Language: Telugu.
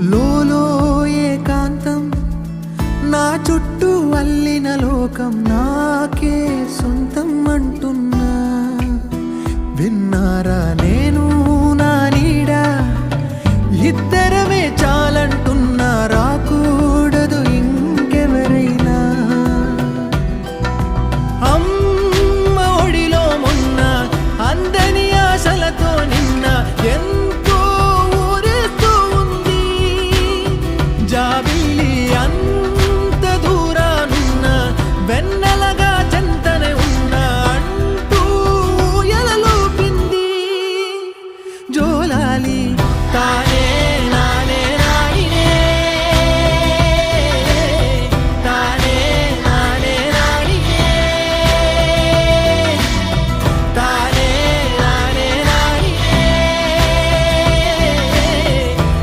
లోలో ఏకాంతం నా చుట్టూ అల్లిన లోకం నాకే సొంతం అంటున్నా. విన్నారా నేను నా నీడ? ఇద్దరమే చాలంటున్నా. జాబిలి అంత దూరానున్న వెన్నెలగా చెంతనే ఉన్న అంటూ ఎలలోపింది జోలాలి తాయి